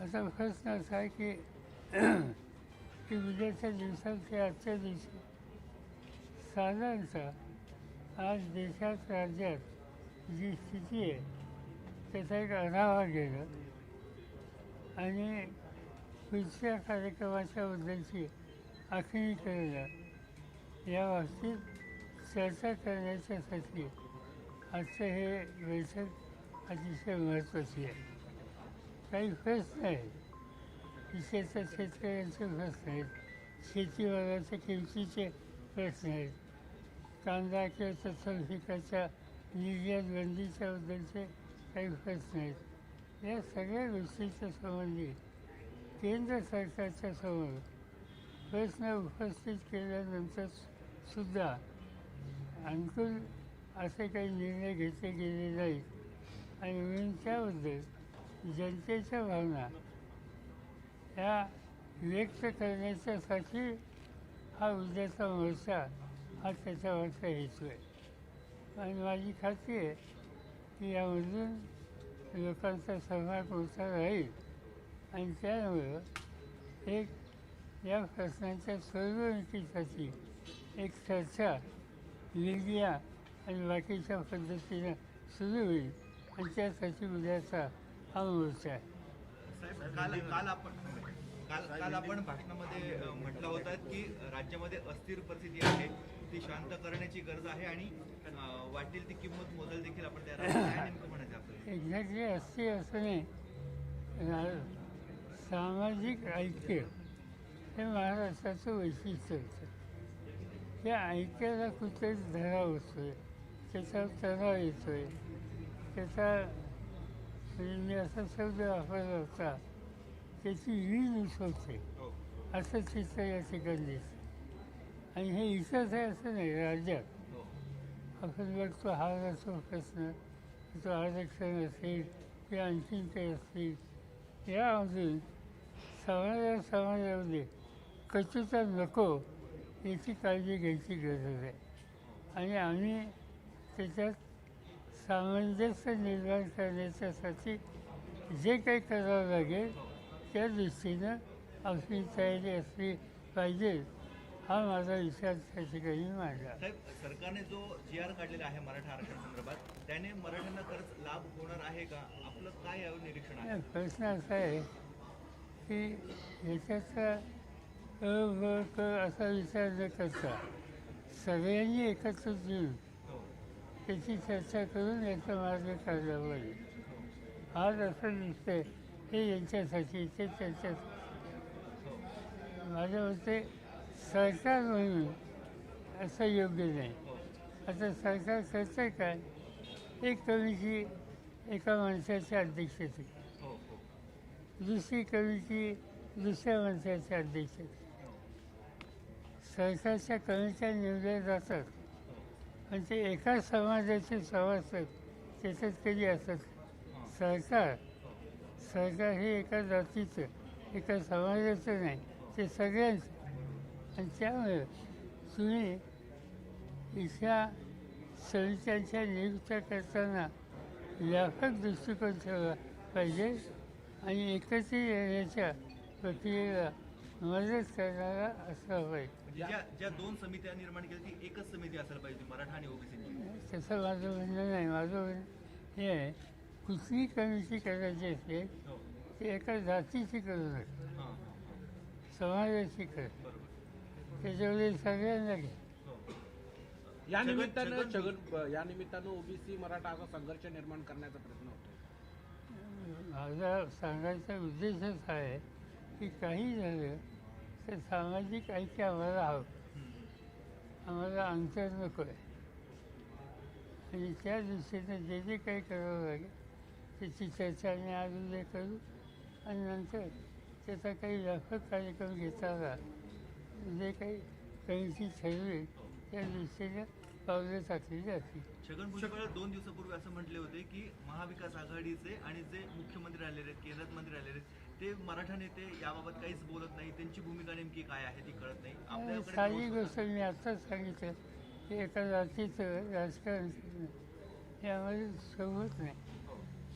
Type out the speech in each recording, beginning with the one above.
असा प्रश्न असा आहे की की उद्याच्या दिवसात ते आजच्या दिवशी साधारणतः आज देशात राज्यात जी स्थिती आहे त्याचा एक आढावा घेणं आणि पुढच्या कार्यक्रमाच्या बद्दलची आखणी करणं या बाबतीत चर्चा करण्याच्यासाठी आजचं हे बैठक अतिशय महत्त्वाची आहे. काही प्रश्न नाही. विशेषतः शेतकऱ्यांचे प्रश्न आहेत. शेतीमालाच्या किमतीचे प्रश्न आहेत. कांदा किंवा तत्सम पिकाच्या निर्यात बंदीच्या बद्दलचे काही प्रश्न आहेत या सगळ्या गोष्टींच्या संबंधी केंद्र सरकारच्या समोर प्रश्न उपस्थित केल्यानंतर सुद्धा अनुकूल असे काही निर्णय घेतले गेले नाहीत. आणि म्हणून त्याबद्दल जनतेच्या भावना. ह्या व्यक्त करण्याच्यासाठी हा उद्याचा मोर्चा हा त्याच्यावरचा हेतू आहे. आणि माझी खात्री आहे की यामधून लोकांचा सहभाग मोठा राहील. आणि त्यामुळं एक या प्रश्नांच्या सोडवणुकीसाठी एक चर्चा मीडिया आणि बाकीच्या पद्धतीनं सुरू होईल. आणि त्यासाठी उद्याचा हा मोर्चा आहे साहेब काल काल आपण काल काल आपण भाषणामध्ये म्हटलं होतं की राज्यामध्ये अस्थिर परिस्थिती आहे ती शांत करण्याची गरज आहे आणि वाटेल ती किंमत मोजायला देखील आपण तयार आहोत. काय नेमकं म्हणायचं आपल्याला? एक्झॅक्टली असते असं नाही रा- सामाजिक ऐक्य हे महाराष्ट्राचं वैशिष्ट्य होतं. त्या ऐक्याला कुठेच धरा होतोय. त्याचा तणाव येतोय. त्याचा म्हणजे मी असा शब्द वापरला होता. त्याची वीज उसवते हो. असं चित्र या ठिकाणी. दिसतं आणि हे इथंच आहे असं नाही राज्यात. हो. आपण बघतो हा असो प्रश्न तो आरक्षण असेल किंवा आणखीन काही असतील यामधून समाजा समाजामध्ये कचुता नको याची काळजी घ्यायची गरज आहे. आणि आम्ही त्याच्यात सामंजस्य निर्माण करण्याच्यासाठी जे काही करावं लागेल त्या दृष्टीनं आपली तयारी असली पाहिजे हा माझा विचार त्या ठिकाणी मांडला. साहेब सरकारने जो जी आर काढलेला आहे मराठा आरक्षण संदर्भात त्याने मराठ्यांना खरंच लाभ होणार आहे का? आपलं काय यावर निरीक्षण आहे? प्रश्न असा आहे की क असा विचार न करता सगळ्यांनी एकत्र येऊन त्याची चर्चा करून याचा मार्ग काढला पाहिजे आज असं दिसतंय हे यांच्यासाठी ते चर्चा माझ्या मते सरकार म्हणून असं योग्य नाही. आता सरकार करतं काय? एक कमिटी एका माणसाच्या अध्यक्षतेत दुसरी कमिटी दुसऱ्या माणसाच्या अध्यक्षतेत सरकारच्या कमिट्या निवडल्या जातात. पण ते एका समाजाचे सभासद त्याच्यात कधी असत. सरकार सरकार हे एका जातीचं एका समाजाचं नाही ते सगळ्यांचं. आणि त्यामुळे तुम्ही इथल्या समित्यांच्या नियुक्त्या करताना व्यापक दृष्टिकोन ठेवला पाहिजे आणि एकत्र येण्याच्या प्रक्रियेला मदत करणारा असला पाहिजे. ज्या ज्या दोन समित्या निर्माण केल्या ती एकच समिती असायला पाहिजे मराठा आणि ओबीसी तसं माझं म्हणणं नाही. माझं म्हणणं हे आहे कुठली कमिटी करायची असेल हो. ती एका जातीची करू नये हां समाजाची कर बरोबर. त्याच्यामध्ये सगळ्यांना घे हो. या निमित्तानं छगन या निमित्तानं ओबीसी मराठा असा संघर्ष निर्माण करण्याचा प्रयत्न होतो माझा सांगायचा उद्देशच आहे की काही झालं तर सामाजिक ऐक्य आम्हाला हवं. आम्हाला अंतर नको आहे. आणि त्या दृष्टीने जे जे काही करावं लागेल त्याची चर्चा आम्ही आज उद्या करू आणि नंतर त्याचा काही व्यापक कार्यक्रम घेता आला जे काही कमिटी ठरवेल त्या दृष्टीने पावलं टाकली जातील. छगन भुजबळ दोन दिवसापूर्वी असं म्हटले होते की महाविकास आघाडीचे आणि जे मुख्यमंत्री राहिलेले आहेत केंद्रात मंत्री राहिलेले आहेत ते मराठा नेते याबाबत काहीच बोलत नाही. त्यांची भूमिका नेमकी काय आहे ती कळत नाही. आपल्याकडे साधी गोष्ट मी आत्ताच सांगितलं. की एका जातीचं राजकारण करणं हे आम्हाला सोबत नाही.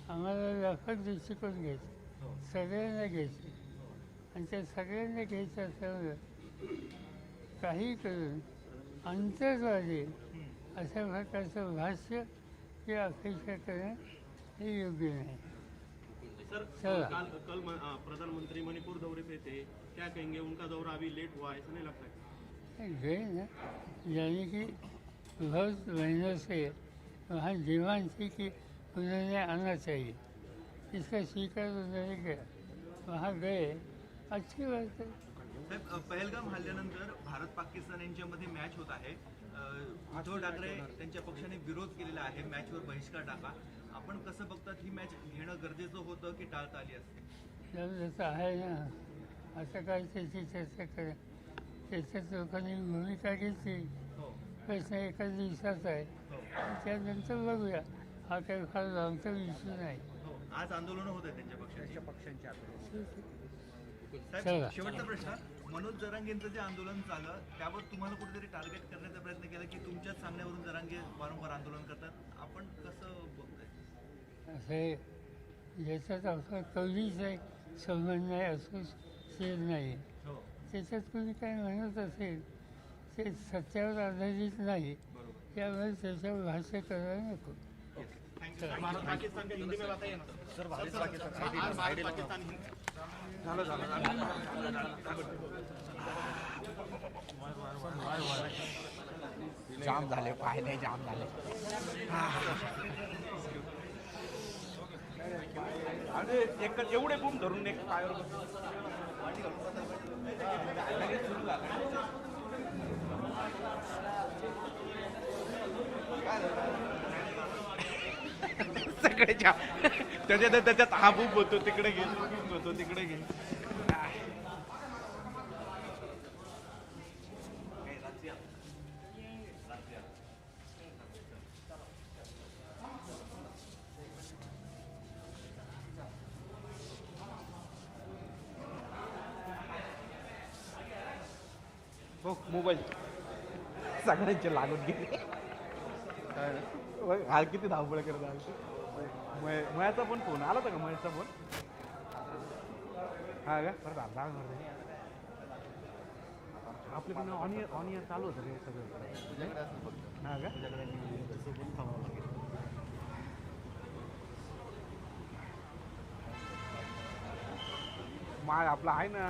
आम्हाला व्यापक दृष्टिकोन घ्यायचं. सगळ्यांना घ्यायचे. आणि त्या सगळ्यांना घ्यायचं असल्यामुळं काही करून अंतर्वादी अशा प्रकारचं भाष्य हे अपेक्षा करणं हे योग्य नाही. सर चला. कल कल प्रधानमंत्री मणिपुर दौरे पे थे. क्या कहेंगे उनका दौरा अभी लेट हुआ ऐसा नहीं लगता है? गए ना यानी कि बहुत महीनों से वहाँ डिमांड थी कि उन्होंने आना चाहिए। इसका स्वीकार उन्होंने किया। वहाँ गए। अच्छी बात है। साहेब पहलगाम हल्ल्यानंतर भारत पाकिस्तान यांच्यामध्ये मॅच होत आहे. अ, उद्धव ठाकरे त्यांच्या पक्षाने विरोध केलेला आहे मॅचवर बहिष्कार टाका. आपण कसं बघतात ही मॅच घेणं गरजेचं होतं की टाळता आली असते? जब जसं आहे ना असं काय त्याची चर्चा कर त्याच्यात लोकांनी भूमिका घेतली. हो. प्रश्न एका दिवसाचा आहे. हो. त्यानंतर बघूया. हा काही फार लांबचा इश्यू नाही. हो. आज आंदोलन होत आहे त्यांच्या पक्षाची. पक्षांच्या साहेब शेवटचा प्रश्न. मनोज जरांगेंचं जे आंदोलन झालं त्यावर तुम्हाला कुठेतरी टार्गेट करण्याचा प्रयत्न केला की तुमच्याच सांगण्यावरून जरांगे वारंवार आंदोलन करतात? आपण कसं बघताय? असं याच्यात आपला कधीच आहे संबंध नाही असोसिएट नाही. हो. त्याच्यात कोणी काय म्हणत असेल ते सत्यावर आधारित नाही. बरोबर. त्यामुळे त्याच्यावर भाष्य करायला नको. भारत पाकिस्तान हिंदी में बताइए ना सर भारत पाकिस्तान जाम झाले पाहिले जाम झाले. अरे एक एवढे बूम धरून एक पायावर सगळ्याच्या त्याच्यात त्याच्यात हा बूम होतो तिकडे घे होतो तिकडे घे. हो मोबाईल. सगळ्यांचे लागून गेले. बघ, हा किती धावपळ करत आहे. मयाचा पण फोन आला होता का मयाचा फोन हा का? परत आला जाऊ दे, मरू आपल्याकडनं चालू होतं रे सगळं. हा का? माय आपला आहे ना.